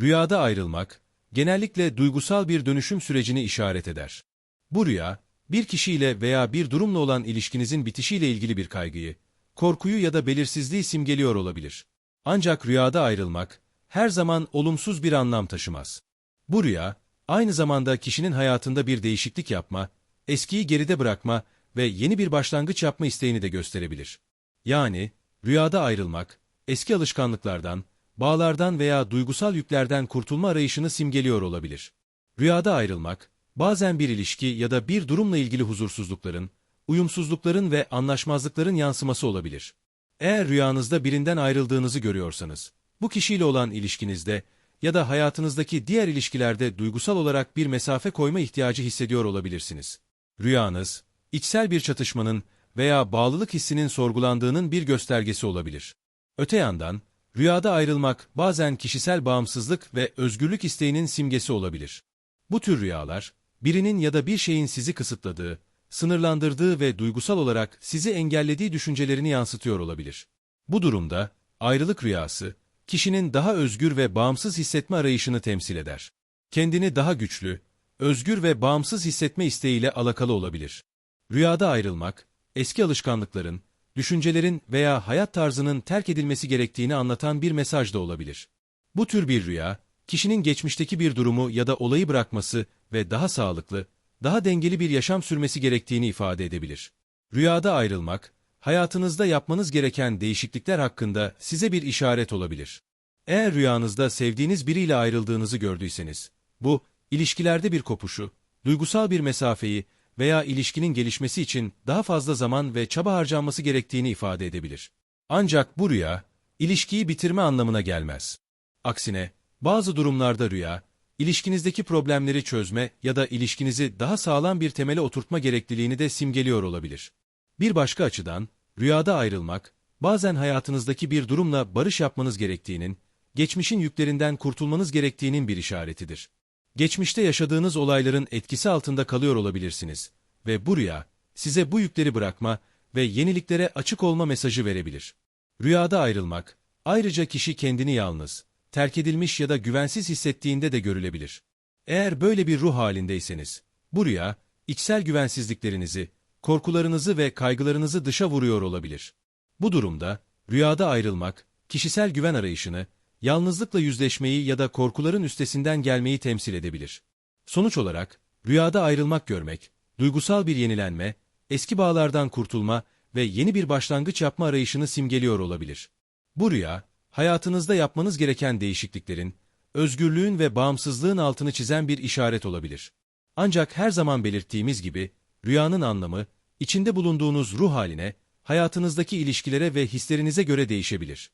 Rüyada ayrılmak, genellikle duygusal bir dönüşüm sürecini işaret eder. Bu rüya, bir kişiyle veya bir durumla olan ilişkinizin bitişiyle ilgili bir kaygıyı, korkuyu ya da belirsizliği simgeliyor olabilir. Ancak rüyada ayrılmak, her zaman olumsuz bir anlam taşımaz. Bu rüya, aynı zamanda kişinin hayatında bir değişiklik yapma, eskiyi geride bırakma ve yeni bir başlangıç yapma isteğini de gösterebilir. Yani, rüyada ayrılmak, eski alışkanlıklardan, bağlardan veya duygusal yüklerden kurtulma arayışını simgeliyor olabilir. Rüyada ayrılmak, bazen bir ilişki ya da bir durumla ilgili huzursuzlukların, uyumsuzlukların ve anlaşmazlıkların yansıması olabilir. Eğer rüyanızda birinden ayrıldığınızı görüyorsanız, bu kişiyle olan ilişkinizde ya da hayatınızdaki diğer ilişkilerde duygusal olarak bir mesafe koyma ihtiyacı hissediyor olabilirsiniz. Rüyanız, içsel bir çatışmanın veya bağlılık hissinin sorgulandığının bir göstergesi olabilir. Öte yandan, rüyada ayrılmak bazen kişisel bağımsızlık ve özgürlük isteğinin simgesi olabilir. Bu tür rüyalar, birinin ya da bir şeyin sizi kısıtladığı, sınırlandırdığı ve duygusal olarak sizi engellediği düşüncelerini yansıtıyor olabilir. Bu durumda, ayrılık rüyası, kişinin daha özgür ve bağımsız hissetme arayışını temsil eder. Kendini daha güçlü, özgür ve bağımsız hissetme isteğiyle alakalı olabilir. Rüyada ayrılmak, eski alışkanlıkların, düşüncelerin veya hayat tarzının terk edilmesi gerektiğini anlatan bir mesaj da olabilir. Bu tür bir rüya, kişinin geçmişteki bir durumu ya da olayı bırakması ve daha sağlıklı, daha dengeli bir yaşam sürmesi gerektiğini ifade edebilir. Rüyada ayrılmak, hayatınızda yapmanız gereken değişiklikler hakkında size bir işaret olabilir. Eğer rüyanızda sevdiğiniz biriyle ayrıldığınızı gördüyseniz, bu, ilişkilerde bir kopuşu, duygusal bir mesafeyi veya ilişkinin gelişmesi için daha fazla zaman ve çaba harcanması gerektiğini ifade edebilir. Ancak bu rüya, ilişkiyi bitirme anlamına gelmez. Aksine, bazı durumlarda rüya, ilişkinizdeki problemleri çözme ya da ilişkinizi daha sağlam bir temele oturtma gerekliliğini de simgeliyor olabilir. Bir başka açıdan, rüyada ayrılmak, bazen hayatınızdaki bir durumla barış yapmanız gerektiğinin, geçmişin yüklerinden kurtulmanız gerektiğinin bir işaretidir. Geçmişte yaşadığınız olayların etkisi altında kalıyor olabilirsiniz ve bu rüya, size bu yükleri bırakma ve yeniliklere açık olma mesajı verebilir. Rüyada ayrılmak, ayrıca kişi kendini yalnız, terk edilmiş ya da güvensiz hissettiğinde de görülebilir. Eğer böyle bir ruh halindeyseniz, bu rüya, içsel güvensizliklerinizi, korkularınızı ve kaygılarınızı dışa vuruyor olabilir. Bu durumda, rüyada ayrılmak, kişisel güven arayışını, yalnızlıkla yüzleşmeyi ya da korkuların üstesinden gelmeyi temsil edebilir. Sonuç olarak, rüyada ayrılmak görmek, duygusal bir yenilenme, eski bağlardan kurtulma ve yeni bir başlangıç yapma arayışını simgeliyor olabilir. Bu rüya, hayatınızda yapmanız gereken değişikliklerin, özgürlüğün ve bağımsızlığın altını çizen bir işaret olabilir. Ancak her zaman belirttiğimiz gibi, rüyanın anlamı, içinde bulunduğunuz ruh haline, hayatınızdaki ilişkilere ve hislerinize göre değişebilir.